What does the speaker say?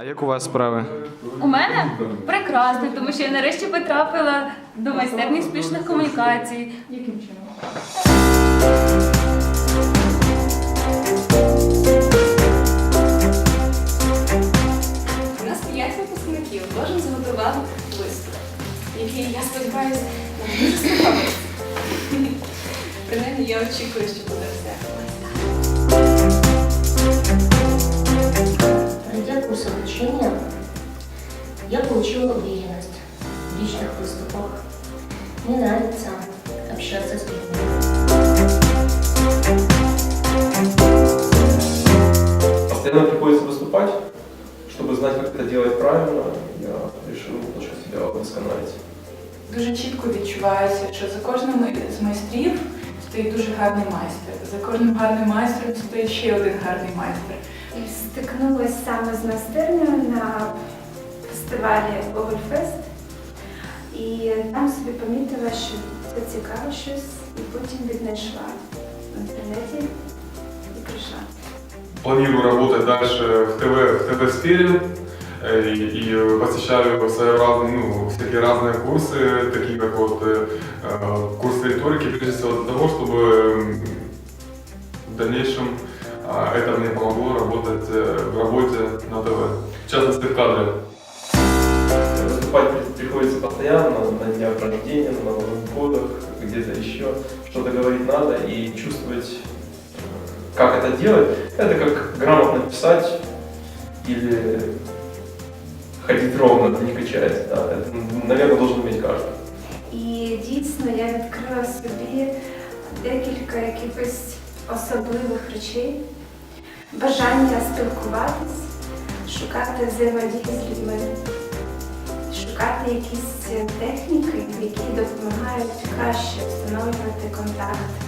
А як у вас справи? У мене прекрасно, тому що я нарешті потрапила до майстерні успішних комунікацій. Яким чином? У нас п'ять випускників, кожен зготував виступ, який, я сподіваюся, нам дуже сподобається. Принаймні, я очікую, що буде все. я получила уверенность в личных выступах. Мне нравится общаться с людьми. Постоянно приходится выступать, чтобы знать, как это делать правильно. Я решил немножко себя удосконалить. Дуже чітко відчувається, що за кожним з майстрів стоїть дуже гарний майстер. За кожним гарним майстром стоїть ще один гарний майстер. І стикнулася саме з майстернею на фестивалі Гогольфест. І там собі помітила, що зацікавила щось, і потім віднайшла в інтернеті і прийшла. планирую работать дальше в ТВ, в ТВ-сфере э, и, и посещаю своеобразные, ну, всякие разные курсы, такие как вот э, э, курсы риторики, прежде всего для того, чтобы м, в дальнейшем а, это мне помогло работать э, в работе на ТВ, в частности в кадре. Выступать при- приходится постоянно, на днях рождения, на Новых годах, где-то еще. Что-то говорить надо и чувствовать, э, как это делать. Это как грамотно писать или ходить ровно, не качаясь. Да. Это, наверное, должен уметь каждый. І дійсно я відкрила собі декілька якихось особливих речей, бажання спілкуватись, шукати взаємодії з людьми, Шукати якісь техніки, які допомагають краще встановлювати контакт